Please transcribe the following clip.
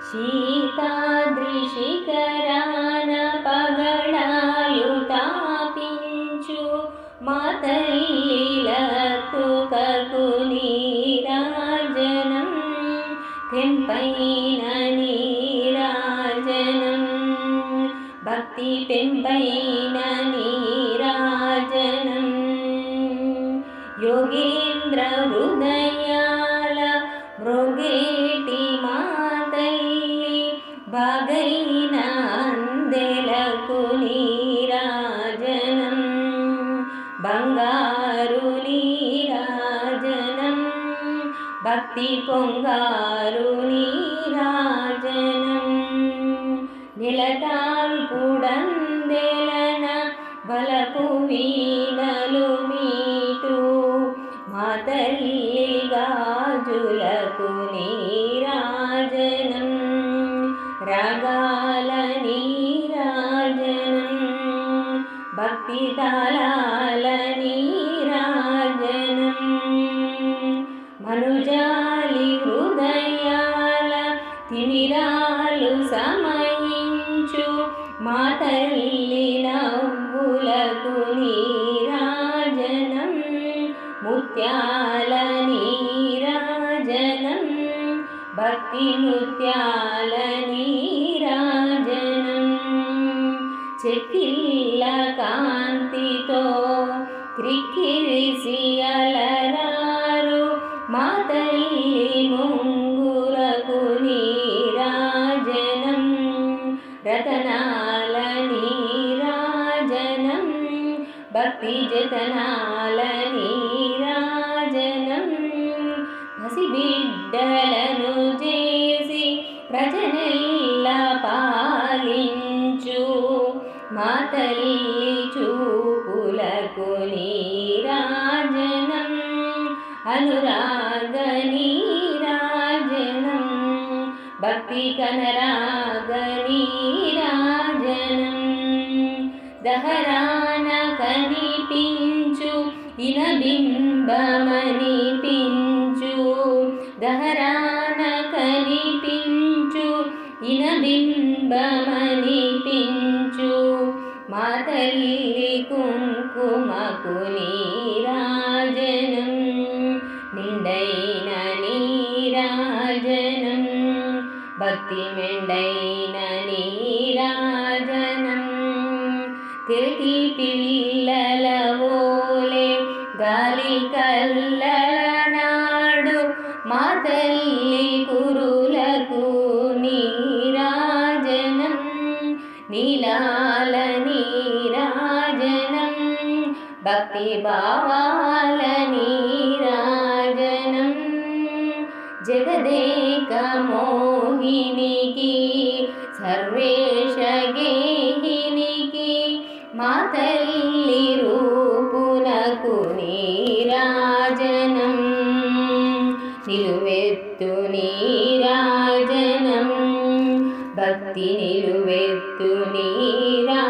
ीतादृशिकरानपगडायुता पिञ्चु मातलीलतु ककुनीराजनं किम्पैननीराजनं भक्तिपिम्बैननीराजनं योगेन्द्र బాగైన అందెలకు నీరాజనం. బంగారు నీరాజనం భక్తి పొంగారు నీరాజనం. నిలతాల్పుడందెలన బలపు వీణలు మీటు మా తల్లి గాజులకు నీ భక్తి తాళాల నీరాజనం మనుజాలి హృదయాల తిమిరాలు సమయించు. మా తల్లి నవ్వులకు నీరాజనం ముత్యాల నీరాజనం భక్తి ముత్యాల నీరాజనం చెక్కిళ్ళ కాంతితో క్రిక్కిరిసి అలరారు మా తల్లి ముంగురకు నీరాజనం రతనాల నీరాజనం భక్తి జతనాల నీరాజనం. పసిబిడ్డలను చేసి ప్రజనై తల్లి చూపులకు నీరాజనం అనురాగ నీరాజనం భక్తి కనరాగ నీరాజనం దహరాన కనిపించు ఇనబింబమనిపించు దహరాన కనిపించు ఇనబింబమనిపించు మా తల్లి కుంకుమకు నీరాజనం నిండైన నీరాజనం భక్తి మెండైన నీరాజనం. తిరిగి పిల్లల ఓలే గాలి కల్లల నాడు మా తల్లి నీలాల నీరాజనం భక్తి భావాల నీరాజనం జగదేక మోహినికి సర్వేశ గేహినికి మా తల్లి రూపునకు నీరాజనం నిలువెత్తు నీరాజనం ഭക്തി നിലുവെത്തു നീരാ